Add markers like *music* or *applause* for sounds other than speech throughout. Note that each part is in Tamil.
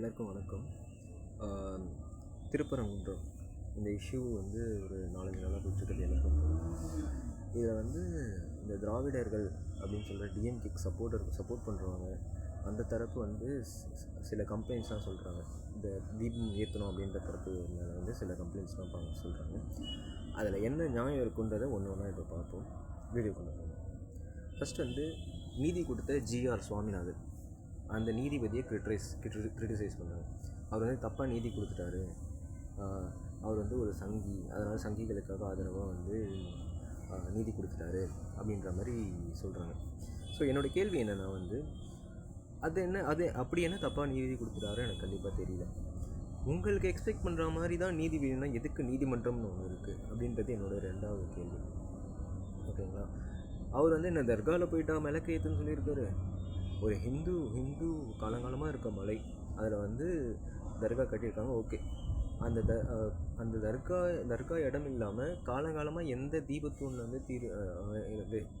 எல்லாருக்கும் வணக்கம். திருப்பரங்குன்றம். இந்த இஷ்யூ வந்து ஒரு நாலஞ்சு நாளாக போயிட்டுருக்குது எல்லாருக்கும். இதில் வந்து இந்த திராவிடர்கள் அப்படின்னு சொல்கிற டிஎம்கேக்கு சப்போர்ட் சப்போர்ட் பண்ணுறவங்க அந்த தரப்பு வந்து சில கம்ப்ளைண்ட்ஸ்லாம் சொல்கிறாங்க இந்த தீபம் ஏற்றணும் அப்படின்ற தரப்பு மேலே வந்து சில கம்ப்ளைண்ட்ஸ்லாம் பா சொல்கிறாங்க அதில் என்ன நியாயம் இருக்குன்றதை ஒன்று ஒன்றா இப்போ பார்ப்போம். வீடியோ கொண்டு போகணும் ஃபஸ்ட் வந்து நீதி கொடுத்த ஜிஆர் சுவாமிநாதன். அந்த நீதிபதியை கிரிட்டிரைஸ் கிரிட்டிசைஸ் பண்ணாங்க. அவர் வந்து தப்பாக நீதி கொடுத்துட்டாரு. அவர் வந்து ஒரு சங்கி அதனால் சங்கிகளுக்காக ஆதரவாக வந்து நீதி கொடுத்துட்டாரு அப்படின்ற மாதிரி சொல்கிறாங்க ஸோ என்னோடய கேள்வி என்னென்னா வந்து அது என்ன அது அப்படி என்ன தப்பாக நீதி கொடுத்துட்டாரு எனக்கு கண்டிப்பாக தெரியல. உங்களுக்கு எக்ஸ்பெக்ட் பண்ணுற மாதிரி தான் நீதிபதினா எதுக்கு நீதிமன்றம்னு ஒன்று இருக்குது அப்படின்றது என்னோட ரெண்டாவது கேள்வி. ஓகேங்களா? அவர் வந்து என்ன தர்காவில் போயிட்டா மிளக்கு ஏற்றுன்னு சொல்லியிருக்காரு. ஒரு ஹிந்து ஹிந்து காலங்காலமாக இருக்க மலை அதில் வந்து தர்கா கட்டியிருக்காங்க ஓகே. அந்த த அந்த தர்கா தர்கா இடம் இல்லாமல் காலங்காலமாக எந்த தீபத்தூணில் வந்து தீர்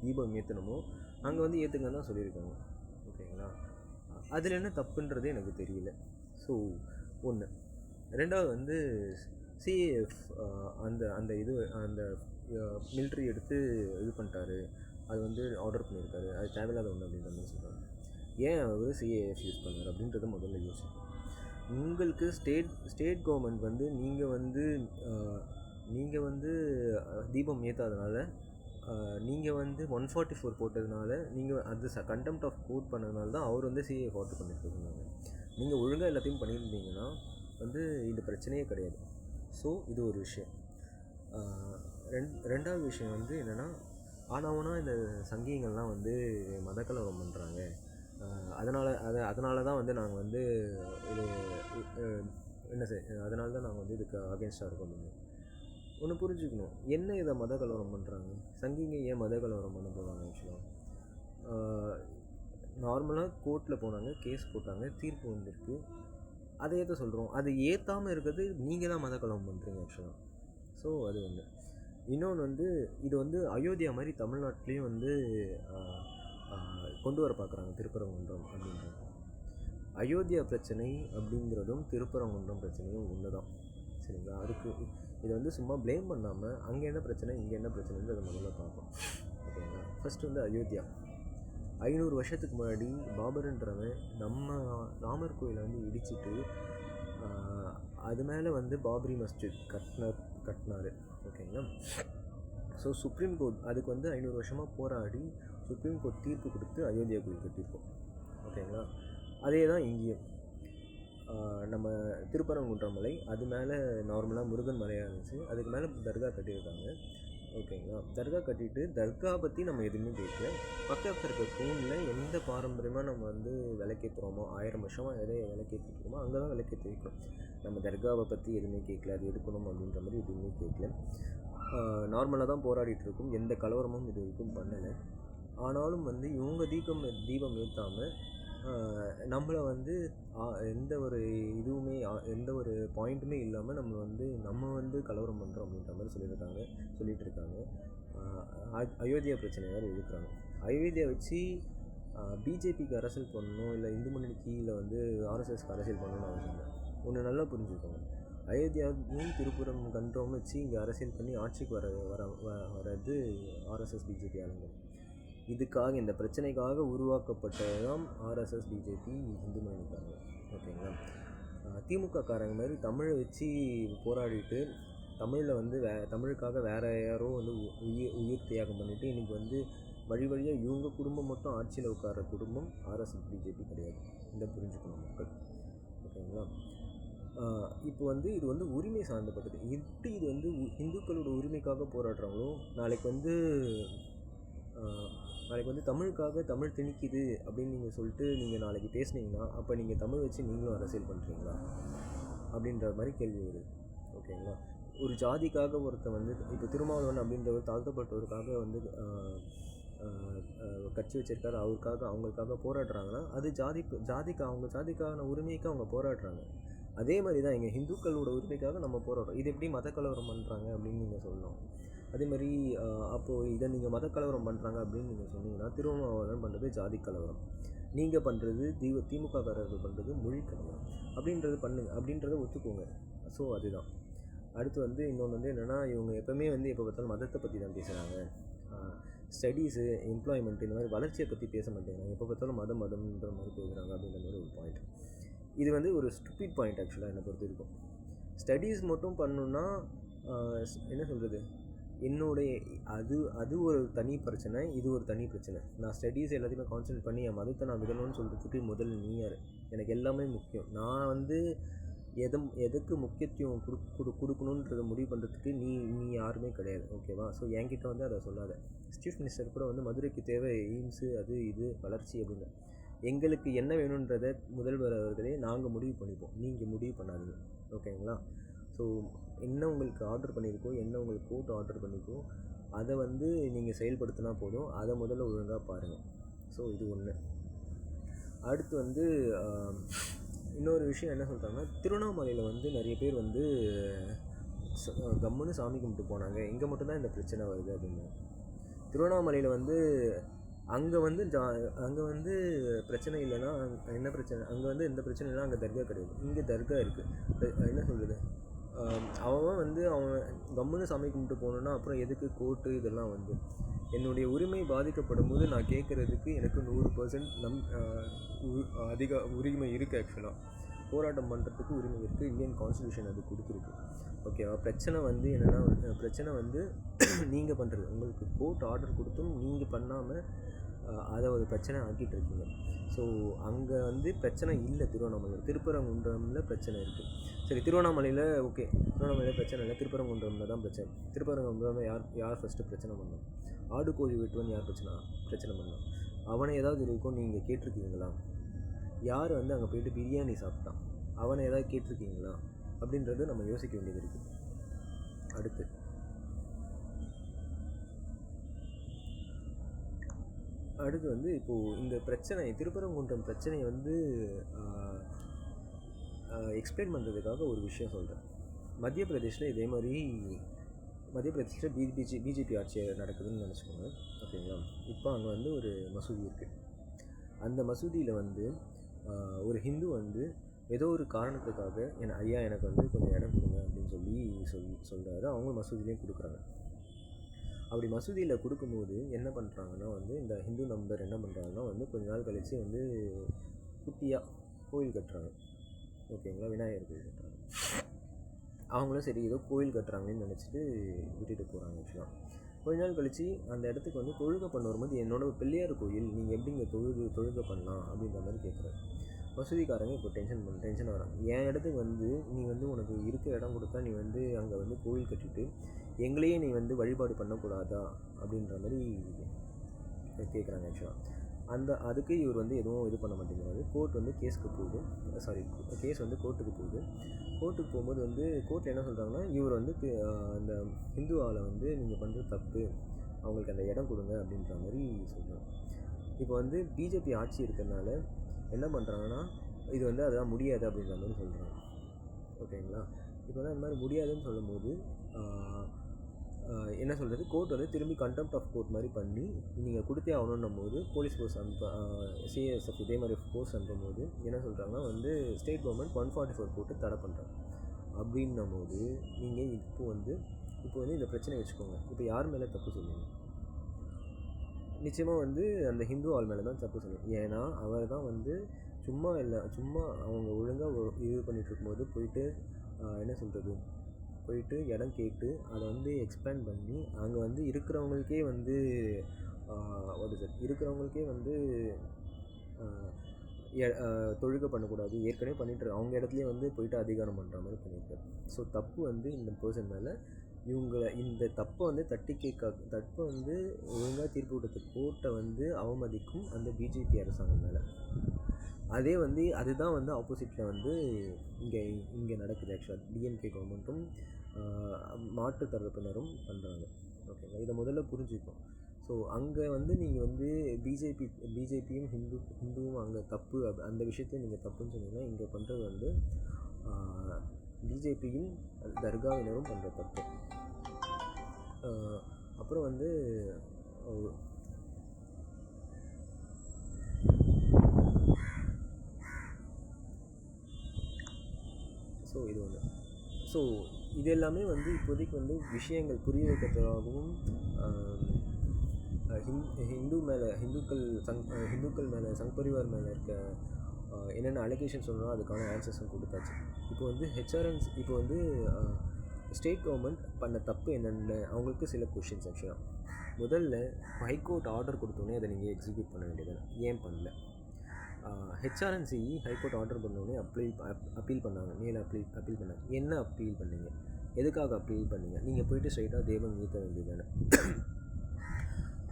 தீபம் ஏற்றணுமோ அங்கே வந்து ஏற்றுங்கன்னு தான் சொல்லியிருக்காங்க. ஓகேங்களா? அதில் என்ன தப்புன்றது எனக்கு தெரியல. ஸோ ஒன்று ரெண்டாவது வந்து சிஏஎஃப் அந்த அந்த இது அந்த மிலிட்ரி எடுத்து இது பண்ணிட்டாரு. அது வந்து ஆர்டர் பண்ணியிருக்காரு. அது தேவையில்லாத ஒன்று அப்படின்ற மாதிரி சொல்கிறாங்க ஏன் அவர் சிஏஎஃப் யூஸ் பண்ணார் அப்படின்றத முதல்ல யோசிக்கணும் உங்களுக்கு ஸ்டேட் ஸ்டேட் கவர்மெண்ட் வந்து நீங்கள் வந்து நீங்கள் வந்து தீபம் ஏற்றாதனால நீங்கள் வந்து ஒன் ஃபார்ட்டி ஃபோர் போட்டதுனால நீங்கள் அது ச கண்டெம்ட் ஆஃப் கோட் பண்ணதுனால தான் அவர் வந்து சிஏஎஃப் ஆர்டர் சொன்னாங்க நீங்கள் ஒழுங்காக எல்லாத்தையும் பண்ணியிருந்தீங்கன்னா வந்து இந்த பிரச்சனையே கிடையாது. ஸோ இது ஒரு விஷயம். ரெண் ரெண்டாவது விஷயம் வந்து என்னென்னா ஆனவனா இந்த சங்கிங்கள்லாம் வந்து மதக்கலவரம் பண்ணுறாங்க அதனால் அதை அதனால தான் வந்து நாங்கள் வந்து இது என்ன செய் அதனால தான் நாங்கள் வந்து இதுக்கு அகேன்ஸ்டாக இருக்கோம் ஒன்று புரிஞ்சுக்கணும். என்ன இதை மத கலவரம் பண்ணுறாங்க சங்கிங்க ஏன் மத கலவரம் பண்ண போகிறாங்க ஆக்சுவலாக நார்மலாக கோர்ட்டில் போனாங்க கேஸ் போட்டாங்க தீர்ப்பு வந்திருக்கு. அதை ஏற்ற சொல்கிறோம் அது ஏற்றாமல் இருக்கிறது நீங்கள் தான் மத கலவரம் பண்ணுறீங்க ஆக்சுவலாக ஸோ அது ஒன்று இன்னொன்று வந்து இது வந்து அயோத்தியா மாதிரி தமிழ்நாட்டிலையும் வந்து கொண்டு வர பார்க்குறாங்க திருப்பரங்குன்றம் அப்படின்றது. அயோத்தியா பிரச்சனை அப்படிங்கிறதும் திருப்பரங்குன்றம் பிரச்சனையும் ஒன்று தான். சரிங்களா? அதுக்கு இதை வந்து சும்மா ப்ளேம் பண்ணாமல் அங்கே என்ன பிரச்சனை இங்கே என்ன பிரச்சனைன்றதை முதல்ல பார்ப்போம். ஓகேங்களா? ஃபஸ்ட்டு வந்து அயோத்தியா. ஐநூறு வருஷத்துக்கு முன்னாடி பாபருன்றவன் நம்ம ராமர் கோயிலை வந்து இடிச்சிட்டு அது மேலே வந்து பாபரி மஸ்ஜித் கட்டின கட்டினார். ஓகேங்களா? ஸோ சுப்ரீம் கோர்ட் அதுக்கு வந்து ஐநூறு வருஷமாக போராடி சுப்ரீம் கோர்ட் தீர்ப்பு கொடுத்து அயோத்தியா கோயில் கட்டியிருக்கோம். ஓகேங்களா? அதே தான் இங்கேயும். நம்ம திருப்பரங்குன்ற மலை அது மேலே நார்மலாக முருகன் மலையாக இருந்துச்சு. அதுக்கு மேலே தர்கா கட்டியிருக்காங்க. ஓகேங்களா? தர்கா கட்டிட்டு தர்கா பற்றி நம்ம எதுவுமே கேட்கல பக்கத்தில் இருக்க தூணில் எந்த பாரம்பரியமாக நம்ம வந்து விளக்கேற்றுறோமோ ஆயிரம் வருஷமாக எதை விளக்கேற்றிக்கிறோமோ அங்கே தான் விளக்கேற்றி வைக்கணும் நம்ம தர்காவை பற்றி எதுவுமே கேட்கல அது எடுக்கணும் அப்படின்ற மாதிரி எதுவுமே கேட்கல. நார்மலாக தான் போராடிட்டு இருக்கும். எந்த கலவரமும் இது வரைக்கும் பண்ணலை. ஆனாலும் வந்து இவங்க தீபம் தீபம் ஏற்றாமல் நம்மளை வந்து எந்த ஒரு இதுவுமே எந்த ஒரு பாயிண்ட்டுமே இல்லாமல் நம்ம வந்து நம்ம வந்து கலவரம் பண்ணுறோம் அப்படின்ற மாதிரி சொல்லியிருக்காங்க சொல்லிகிட்டு இருக்காங்க அயோத்தியா பிரச்சனை வேறு இருக்கிறாங்க அயோத்தியா வச்சு பிஜேபிக்கு அரசியல் பண்ணணும் இல்லை இந்து முன்னணிக்கு இல்லை வந்து ஆர்எஸ்எஸ்க்கு அரசியல் பண்ணணும்னு அவசியம் இல்லை. ஒன்று நல்லா புரிஞ்சுக்கோங்க. அயோத்தியாவும் திருப்புரம் கன்றோம் வச்சு இங்கே அரசியல் பண்ணி ஆட்சிக்கு வர வர வ- வர்றது ஆர்எஸ்எஸ் பிஜேபி ஆளுங்க. இதுக்காக இந்த பிரச்சனைக்காக உருவாக்கப்பட்டது தான் ஆர்எஸ்எஸ் பிஜேபி இந்து முன்னணிக்காரங்க ஓகேங்களா? திமுக காரங்க மாதிரி தமிழை வச்சு போராடிட்டு தமிழில் வந்து வே தமிழுக்காக வேறு யாரோ வந்து உ- உயிர் உயிர் தியாகம் பண்ணிவிட்டு இன்றைக்கி வந்து வழி வழியாக இவங்க குடும்பம் மட்டும் ஆட்சியில் உட்கார குடும்பம் ஆர்எஸ்எஸ் பிஜேபி கிடையாது. இந்த புரிஞ்சுக்கணும் மக்கள். ஓகேங்களா? இப்போ வந்து இது வந்து உரிமை சார்ந்தப்பட்டது. எப்படி இது வந்து உ- இந்துக்களோட உரிமைக்காக போராடுறாங்களோ நாளைக்கு வந்து நாளைக்கு வந்து தமிழுக்காக தமிழ் திணிக்குது அப்படின்னு நீங்கள் சொல்லிட்டு நீங்கள் நாளைக்கு பேசுனீங்கன்னா அப்போ நீங்கள் தமிழ் வச்சு நீங்களும் அரசியல் பண்ணுறீங்களா அப்படின்ற மாதிரி கேள்வி வருது. ஓகேங்களா? ஒரு ஜாதிக்காக ஒருத்தன் வந்து இப்போ திருமாவளவன் அப்படின்றவர் தாழ்த்தப்பட்டவருக்காக வந்து கட்சி வச்சிருக்காரு. அவருக்காக அவங்களுக்காக போராடுறாங்கன்னா அது ஜாதி ஜாதிக்கு அவங்க ஜாதிக்கான உரிமைக்கு அவங்க போராடுறாங்க. அதே மாதிரி தான் எங்கள் ஹிந்துக்களோட உரிமைக்காக நம்ம போராடுறோம். இது எப்படி மத கலவரம் பண்ணுறாங்க அப்படின்னு நீங்கள் சொல்லணும். அதே மாதிரி அப்போது இதை நீங்கள் மத கலவரம் பண்ணுறாங்க அப்படின்னு நீங்கள் சொன்னீங்கன்னா திருமாவளவன் பண்ணுறது ஜாதி கலவரம். நீங்கள் பண்ணுறது தீவ திமுககாரர்கள் பண்ணுறது மொழிக்காக அப்படின்றது பண்ணுங்க அப்படின்றத ஒத்துக்கோங்க. ஸோ அதுதான். அடுத்து வந்து இன்னொன்று வந்து என்னென்னா இவங்க எப்போவுமே வந்து எப்போ பார்த்தாலும் மதத்தை பற்றி தான் பேசுகிறாங்க ஸ்டடீஸு எம்ப்ளாய்மெண்ட் இந்த மாதிரி வளர்ச்சியை பற்றி பேச மாட்டேங்கிறாங்க. எப்போ பார்த்தாலும் மதம் மதம்ன்ற மாதிரி பேசுகிறாங்க அப்படின்ற மாதிரி ஒரு பாயிண்ட் இது வந்து ஒரு ஸ்டூபிட் பாயிண்ட் ஆக்சுவலாக என்னை பொறுத்த இருக்கும் ஸ்டடீஸ் மட்டும் பண்ணணுன்னா என்ன சொல்கிறது என்னுடைய அது அது ஒரு தனி பிரச்சனை இது ஒரு தனி பிரச்சனை. நான் ஸ்டடீஸ் எல்லாத்தையுமே கான்சன்ட்ரேட் பண்ணி என் மதத்தை நான் விடணும்னு சொல்கிறதுக்கு முதல் நீ யார்? எனக்கு எல்லாமே முக்கியம். நான் வந்து எது எதுக்கு முக்கியத்துவம் கொடு கொடு கொடுக்கணுன்றதை முடிவு பண்ணுறதுக்கு நீ நீ யாருமே கிடையாது ஓகேவா ஸோ என்கிட்ட வந்து அதை சொல்லாத. சீஃப் மினிஸ்டர் கூட வந்து மதுரைக்கு தேவை எய்ம்ஸு அது இது வளர்ச்சி அப்படின்னு. எங்களுக்கு என்ன வேணுன்றதை முதல்வர் அவர்களே நாங்கள் முடிவு பண்ணிப்போம். நீங்கள் முடிவு பண்ணாதீங்க. ஓகேங்களா ஸோ என்ன உங்களுக்கு ஆர்டர் பண்ணியிருக்கோ என்ன உங்களுக்கு கூட்டு ஆர்டர் பண்ணியிருக்கோ அதை வந்து நீங்கள் செயல்படுத்தினா போதும். அதை முதல்ல ஒழுங்காக பாருங்கள் ஸோ இது ஒன்று அடுத்து வந்து இன்னொரு விஷயம் என்ன சொல்கிறாங்கன்னா திருவண்ணாமலையில் வந்து நிறைய பேர் வந்து ச- கம்முன்னு சாமி கும்பிட்டு போனாங்க. இங்கே மட்டும்தான் இந்த பிரச்சனை வருது அப்படின்னு. திருவண்ணாமலையில் வந்து அங்கே வந்து ஜா அங்கே வந்து பிரச்சனை இல்லைன்னா என்ன பிரச்சனை அங்கே வந்து எந்த பிரச்சனை இல்லைனா அங்கே தர்கா கிடையாது. இங்கே தர்கா இருக்குது என்ன சொல்கிறது அவன் வந்து அவன் கம்முன்னு சாமி கும்பிட்டு போகணுன்னா அப்புறம் எதுக்கு கோர்ட்டு இதெல்லாம் வந்து? என்னுடைய உரிமை பாதிக்கப்படும் போது நான் கேட்குறதுக்கு எனக்கு நூறு பர்சன்ட் நம் அதிக உரிமை இருக்குது ஆக்சுவலாக போராட்டம் பண்ணுறதுக்கு உரிமை இருக்குது இந்தியன் கான்ஸ்டியூஷன் அது கொடுத்துருக்கு. ஓகேவா பிரச்சனை வந்து என்னென்னா பிரச்சனை வந்து *clears throat* நீங்கள் பண்ணுறது உங்களுக்கு கோர்ட் ஆர்டர் கொடுத்தும் நீங்கள் பண்ணாமல் அதை ஒரு பிரச்சனை ஆக்கிட்டு இருக்கீங்க. ஸோ அங்கே வந்து பிரச்சனை இல்லை திருவண்ணாமலையில். திருப்பரங்குன்றமில் பிரச்சனை இருக்குது சரி திருவண்ணாமலையில் ஓகே திருவண்ணாமலையில் பிரச்சனை இல்லை. திருப்பரங்குன்றமில் தான் பிரச்சனை. திருப்பரங்குன்றம் யார் யார் ஃபஸ்ட்டு பிரச்சனை பண்ணோம் ஆடு கோழி வெட்டுவன் யார் பிரச்சனை பிரச்சனை பண்ணோம் அவனை ஏதாவது இருக்கும் நீங்கள் கேட்டிருக்கீங்களா? யார் வந்து அங்கே போயிட்டு பிரியாணி சாப்பிட்டான்? அவனை ஏதாவது கேட்டிருக்கீங்களா? அப்படின்றது நம்ம யோசிக்க வேண்டியது இருக்குது அடுத்து. அடுத்து வந்து இப்போது இந்த பிரச்சனை திருப்பரங்குன்றம் பிரச்சனையை வந்து எக்ஸ்பிளைன் பண்ணுறதுக்காக ஒரு விஷயம் சொல்கிறேன் மத்திய பிரதேஷில் இதே மாதிரி மத்திய பிரதேஷில் பிபிஜி பிஜேபி ஆட்சி நடக்குதுன்னு நினச்சிக்கோங்க. ஓகேங்களா? இப்போ அங்கே வந்து ஒரு மசூதி இருக்குது அந்த மசூதியில் வந்து ஒரு ஹிந்து வந்து ஏதோ ஒரு காரணத்துக்காக என் ஐயா எனக்கு வந்து கொஞ்சம் இடம் கொடுங்க அப்படின்னு சொல்லி சொல் சொல்கிறாரு அவங்க மசூதியிலையும் கொடுக்குறாங்க. அப்படி மசூதியில் கொடுக்கும்போது என்ன பண்ணுறாங்கன்னா வந்து இந்த ஹிந்து நம்பர் என்ன பண்ணுறாங்கன்னா வந்து கொஞ்ச நாள் கழித்து வந்து குட்டியாக கோயில் கட்டுறாங்க. ஓகேங்களா? விநாயகர் கோயில் கட்டுறாங்க. அவங்களும் சரி ஏதோ கோயில் கட்டுறாங்கன்னு நினச்சிட்டு விட்டுட்டு போகிறாங்க ஆக்சுவலாக கொஞ்ச நாள் கழித்து அந்த இடத்துக்கு வந்து தொழுகை பண்ண வரும்போது என்னோட பிள்ளையார் கோயில் நீங்கள் எப்படி இங்கே தொழுது தொழுகை பண்ணலாம் அப்படின்ற மாதிரி கேட்குறாரு. வசதிக்காரங்க இப்போ டென்ஷன் பண்ண டென்ஷன் வராங்க என் இடத்துக்கு வந்து நீ வந்து உனக்கு இருக்க இடம் கொடுத்தா நீ வந்து அங்கே வந்து கோயில் கட்டிட்டு எங்களையே நீ வந்து வழிபாடு பண்ணக்கூடாதா? அப்படின்ற மாதிரி கேட்குறாங்க ஆக்சுவலாக அந்த அதுக்கு இவர் வந்து எதுவும் இது பண்ண மாட்டேங்கிறாரு. கோர்ட் வந்து கேஸுக்கு போகுது. சாரி கேஸ் வந்து கோர்ட்டுக்கு போகுது. கோர்ட்டுக்கு போகும்போது வந்து கோர்ட்டில் என்ன சொல்கிறாங்கன்னா இவர் வந்து அந்த ஹிந்து ஆளை வந்து நீங்கள் பண்ணுறது தப்பு. அவங்களுக்கு அந்த இடம் கொடுங்க அப்படின்ற மாதிரி சொல்கிறாங்க இப்போ வந்து பிஜேபி ஆட்சி இருக்கிறதுனால என்ன பண்ணுறாங்கன்னா இது வந்து அதெல்லாம் முடியாது அப்படின்ற மாதிரி சொல்கிறாங்க ஓகேங்களா? இப்போ தான் இந்த மாதிரி முடியாதுன்னு சொல்லும்போது என்ன சொல்கிறது கோர்ட் வந்து திரும்பி கண்டெம்ட் ஆஃப் கோர்ட் மாதிரி பண்ணி நீங்கள் கொடுத்தே ஆகணுன்னும் போது போலீஸ் ஃபோர்ஸ் அனுப்ப சிஎஸ்எஃப் இதே மாதிரி ஃபோர்ஸ் அனுப்பும் போது என்ன சொல்கிறாங்கன்னா வந்து state government one forty four போட்டு தடை பண்ணுறாங்க அப்படின்னும் போது நீங்கள் இப்போ வந்து இப்போ வந்து இந்த பிரச்சனையை வச்சுக்கோங்க. இப்போ யார் மேலே தப்பு சொல்லுவீங்க? நிச்சயமாக வந்து அந்த ஹிந்து ஆள் மேலே தான் தப்பு சொல்லுவேன். ஏன்னா அவர் தான் வந்து சும்மா இல்லை சும்மா அவங்க ஒழுங்காக இது பண்ணிகிட்ருக்கும்போது போயிட்டு என்ன சொல்கிறது போயிட்டு இடம் கேட்டு அதை வந்து எக்ஸ்பேண்ட் பண்ணி அங்கே வந்து இருக்கிறவங்களுக்கே வந்து ஒரு சார் இருக்கிறவங்களுக்கே வந்து எ- தொழுகை பண்ணக்கூடாது. ஏற்கனவே பண்ணிட்டு அவங்க இடத்துலயே வந்து போயிட்டு அதிகாரம் பண்ணுற மாதிரி பண்ணியிருக்காரு ஸோ தப்பு வந்து இந்த பர்சன் மேலே இவங்க இந்த தப்பை வந்து தட்டி கேட்க தப்பை வந்து ஒழுங்காக தீர்ப்பு கொடுத்த கோர்ட்டை வந்து அவமதிக்கும் அந்த பிஜேபி அரசாங்கம் மேலே. அதே வந்து அதுதான் வந்து ஆப்போசிட்டில் வந்து இங்கே இங்கே நடக்குது ஆக்சுவலாக டிஎம்கே கவர்மெண்ட்டும் மாட்டு தரப்பினரும் பண்ணுறாங்க ஓகேங்களா இதை முதல்ல புரிஞ்சுக்கும் ஸோ அங்கே வந்து நீங்கள் வந்து பிஜேபி பிஜேபியும் ஹிந்து ஹிந்துவும் அங்கே தப்பு அந்த விஷயத்தை நீங்கள் தப்புன்னு சொன்னீங்கன்னா இங்கே பண்ணுறது வந்து பிஜேபியும் தர்காவினரும் பண்ணுற தப்பு. அப்புறம் வந்து ஸோ இது ஒன்று ஸோ இது எல்லாமே வந்து இப்போதைக்கு வந்து விஷயங்கள் புரிய வைக்கிறதுக்காகவும் ஹிந் ஹிந்து மேலே ஹிந்துக்கள் சங் ஹிந்துக்கள் மேலே சங் பரிவார் மேலே இருக்க என்னென்ன அலிகேஷன் சொல்லணும் அதுக்கான ஆன்சர்ஸும் கொடுத்தாச்சு. இப்போ வந்து ஹெச்ஆர்என்ஸ் இப்போ வந்து ஸ்டேட் கவர்மெண்ட் பண்ண தப்பு என்னென்ன அவங்களுக்கு சில கொஷின்ஸ் ஆக்சுவலாக முதல்ல ஹைகோர்ட் ஆர்டர் கொடுத்தோன்னே அதை நீங்கள் எக்ஸிக்யூட் பண்ண வேண்டியது ஏன் பண்ணல? ஹெச்ஆர்என்சி ஹைகோர்ட் ஆர்டர் பண்ணோடனே அப்ளீல் அப்பீல் பண்ணாங்க. மேலே அப்பீல் அப்பீல் பண்ணாங்க. என்ன அப்பீல் பண்ணீங்க? எதுக்காக அப்பீல் பண்ணீங்க? நீங்கள் போயிட்டு ஸ்ட்ரைட்டாக தேவன் நீத்த வேண்டியதானே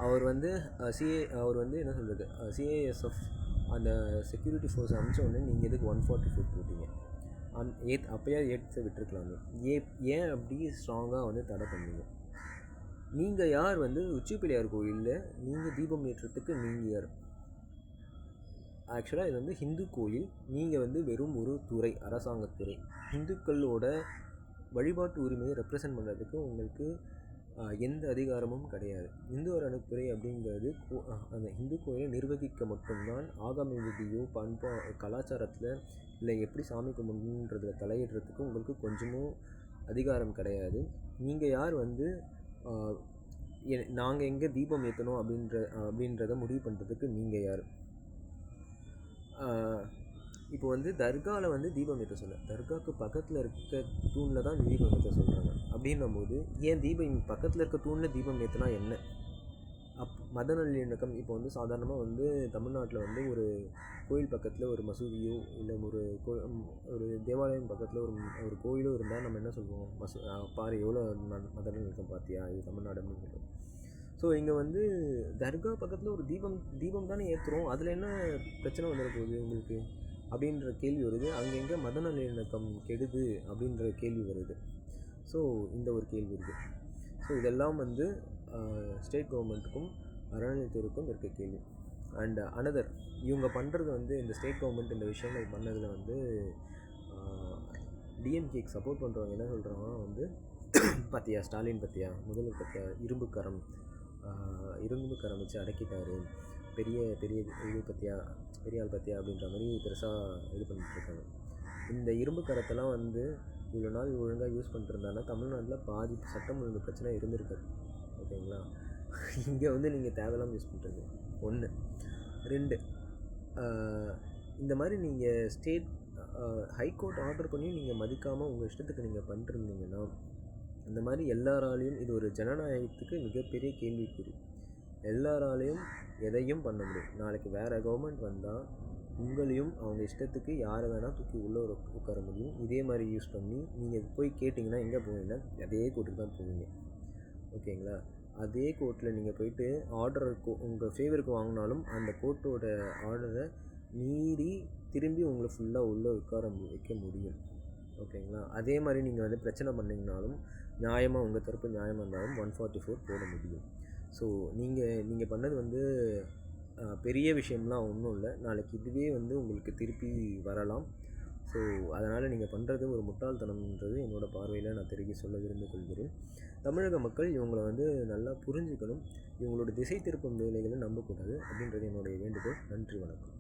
அவர் வந்து சிஏ அவர் வந்து என்ன சொல்கிறது சிஏஎஸ்எஃப் அந்த செக்யூரிட்டி ஃபோர்ஸ் அனுப்பிச்ச உடனே நீங்கள் எதுக்கு ஒன் ஃபார்ட்டி ஃபோர் போட்டீங்க? அந் ஏத் அப்போயே ஏற்று விட்டுருக்கலாமே. ஏ ஏன் அப்படி ஸ்ட்ராங்காக வந்து தடை பண்ணீங்க? நீங்கள் யார் வந்து? உச்சிப்பிள்ளையார் கோயிலில் நீங்கள் தீபம் ஏற்றுறதுக்கு நீங்கள் யார்? ஆக்சுவலாக இது வந்து ஹிந்து கோயில். நீங்கள் வந்து வெறும் ஒரு துறை அரசாங்கத்துறை ஹிந்துக்களோட வழிபாட்டு உரிமையை ரெப்ரசன்ட் பண்ணுறதுக்கு உங்களுக்கு எந்த அதிகாரமும் கிடையாது. இந்து அணுத்துறை அப்படிங்கிறது கோ- அந்த இந்து கோயிலை நிர்வகிக்க மட்டும்தான் ஆகாமி விதியோ பண்பா கலாச்சாரத்தில் இல்லை எப்படி சாமி கும்பிடணுன்றதுல தலையிடுறதுக்கு உங்களுக்கு கொஞ்சமும் அதிகாரம் கிடையாது. நீங்கள் யார் வந்து நாங்கள் எங்கே தீபம் ஏற்றணும் அப்படின்ற அப்படின்றத முடிவு பண்ணுறதுக்கு நீங்கள் யார்? இப்போ வந்து தர்காவில் வந்து தீபம் ஏற்ற சொல்ல. தர்காவுக்கு பக்கத்தில் இருக்க தூணில் தான் தீபம் ஏற்ற சொல்கிறாங்க அப்படின்னும் போது ஏன் தீபம் பக்கத்தில் இருக்க தூணில் தீபம் ஏற்றினா என்ன? அப் மத நல்லிணக்கம் இப்போ வந்து சாதாரணமாக வந்து தமிழ்நாட்டில் வந்து ஒரு கோயில் பக்கத்தில் ஒரு மசூதியோ இல்லை ஒரு கோ ஒரு தேவாலயம் பக்கத்தில் ஒரு ஒரு கோயிலோ இருந்தால் நம்ம என்ன சொல்லுவோம்? மசூ பாரு எவ்வளோ மத நல்லிணக்கம் பார்த்தியா இது தமிழ்நாடு அப்படின்னு சொல்லுவோம். ஸோ இங்கே வந்து தர்கா பக்கத்தில் ஒரு தீபம் தீபம் தானே ஏற்றுறோம் அதில் என்ன பிரச்சனை வந்துட போகுது உங்களுக்கு? அப்படின்ற கேள்வி வருது. அங்கங்கே மத நல்லிணக்கம் கெடுது அப்படின்ற கேள்வி வருது. ஸோ இந்த ஒரு கேள்வி இருக்குது ஸோ இதெல்லாம் வந்து ஸ்டேட் கவர்மெண்ட்டுக்கும் அறநிலையத்துறைக்கும் இருக்க கேள்வி. அண்ட் அனதர் இவங்க பண்ணுறது வந்து இந்த ஸ்டேட் கவர்மெண்ட் இந்த விஷயங்கள் பண்ணதில் வந்து டிஎம்கேக்கு சப்போர்ட் பண்ணுறவங்க என்ன சொல்கிறாங்கன்னா வந்து *coughs* பார்த்தியா ஸ்டாலின் பார்த்தியா முதல்வர் பார்த்தியா இரும்புக்கரம் கரம் வச்சு அடக்கிட்டார். பெரிய பெரிய இது பற்றியா பெரிய ஆள் பற்றியா அப்படின்ற மாதிரி பெருசாக இது பண்ணிகிட்ருக்காங்க இந்த இரும்பு கரத்தெல்லாம் வந்து இவ்வளோ நாள் ஒழுங்காக யூஸ் பண்ணிட்டுருந்தாங்கன்னா தமிழ்நாட்டில் பாதி சட்டம் ஒழுங்கு பிரச்சனை இருந்திருக்காது ஓகேங்களா? இங்கே வந்து நீங்கள் தேவையில்லாமல் யூஸ் பண்ணுறது ஒன்று ரெண்டு இந்த மாதிரி நீங்கள் ஸ்டேட் ஹைகோர்ட் ஆர்டர் பண்ணி நீங்கள் மதிக்காமல் உங்கள் இஷ்டத்துக்கு நீங்கள் பண்ணிட்டுருந்தீங்கன்னா இந்த மாதிரி எல்லாராலையும் இது ஒரு ஜனநாயகத்துக்கு மிகப்பெரிய கேள்விக்குறி. எல்லாராலையும் எதையும் பண்ண முடியும். நாளைக்கு வேறு கவர்மெண்ட் வந்தால் உங்களையும் அவங்க இஷ்டத்துக்கு யாரை வேணால் தூக்கி உள்ளே உட்கார முடியும். இதே மாதிரி யூஸ் பண்ணி நீங்கள் போய் கேட்டிங்கன்னா எங்கே போவீங்கன்னா அதே கோர்ட்டுக்கு தான் போவீங்க. ஓகேங்களா? அதே கோர்ட்டில் நீங்கள் போயிட்டு ஆர்டர் உங்கள் ஃபேவருக்கு வாங்கினாலும் அந்த கோர்ட்டோட ஆர்டரை மீறி திரும்பி உங்களை ஃபுல்லாக உள்ளே உட்கார மு- வைக்க முடியும். ஓகேங்களா? அதே மாதிரி நீங்கள் வந்து பிரச்சனை பண்ணிங்கனாலும் நியாயமாக உங்கள் தரப்பு நியாயமாக இருந்தாலும் ஒன் ஃபார்ட்டி ஃபோர் போட முடியும். ஸோ நீங்கள் நீங்கள் பண்ணது வந்து பெரிய விஷயம்லாம் ஒன்றும் இல்லை. நாளைக்கு இதுவே வந்து உங்களுக்கு திருப்பி வரலாம். ஸோ அதனால் நீங்கள் பண்ணுறது ஒரு முட்டாள்தனம்ன்றது என்னோடய பார்வையில் நான் திருப்பி சொல்ல விரும்பி கொள்கிறேன். தமிழக மக்கள் இவங்களை வந்து நல்லா புரிஞ்சுக்கணும். இவங்களோட திசை திருப்பும் வேலைகளை நம்பக்கூடாது அப்படின்றது என்னுடைய வேண்டுகோள். நன்றி வணக்கம்.